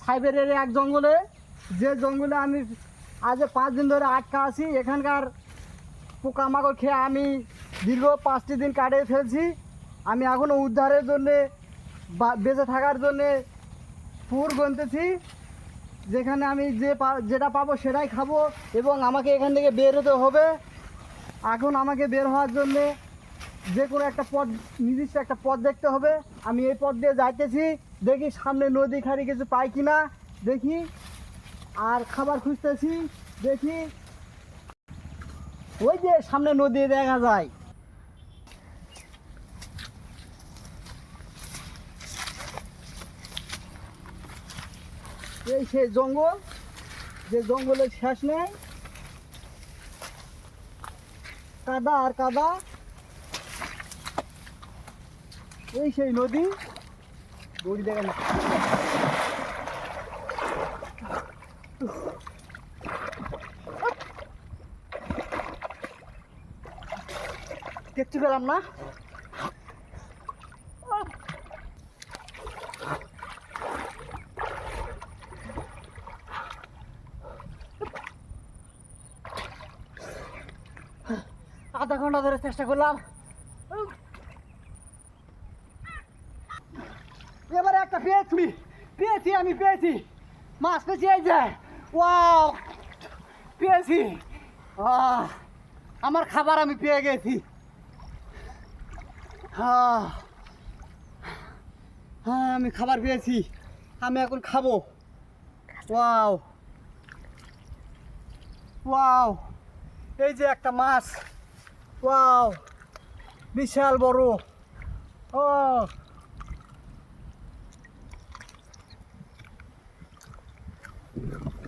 সাইবেরিয়ার এক জঙ্গলে, যে জঙ্গলে আমি আজ পাঁচ দিন ধরে আটকা আছি, এখানকার পোকামাকড় খেয়ে আমি দীর্ঘ পাঁচটি দিন কাটিয়ে ফেলছি। আমি এখনও উদ্ধারের জন্যে বেঁচে থাকার জন্যে পুর গুনতেছি যেখানে আমি যে যেটা পাবো সেটাই খাব এবং আমাকে এখান থেকে বের হতে হবে। এখন আমাকে বের হওয়ার জন্যে যে কোনো একটা পথ, নির্দিষ্ট একটা পথ দেখতে হবে। আমি এই পথ দিয়ে যাইতেছি। দেখি সামনে নদী খাড়ি কিছু পাই কিনা, দেখি। আর খাবার খুঁজতেছি, দেখি। ওই যে সামনে নদী দেখা যায়। এই সেই জঙ্গল, যে জঙ্গলের শেষ নেই। কাদা আর কাদা। এই সেই নদী। দড়ি দেখেন দেখতে পেলাম না। আধা ঘণ্টা ধরে চেষ্টা করলাম। একটা পেয়েছি পেয়েছি আমি, পেয়েছি। মাছ পেয়েছি এই যে, ওয়াও, পেয়েছি। আমার খাবার আমি পেয়ে গেছি। হ্যাঁ হ্যাঁ আমি খাবার পেয়েছি, আমি এখন খাব। ওয়াও ওয়াও, এই যে একটা মাছ। ওয়াও, বিশাল বড়। ও Amen.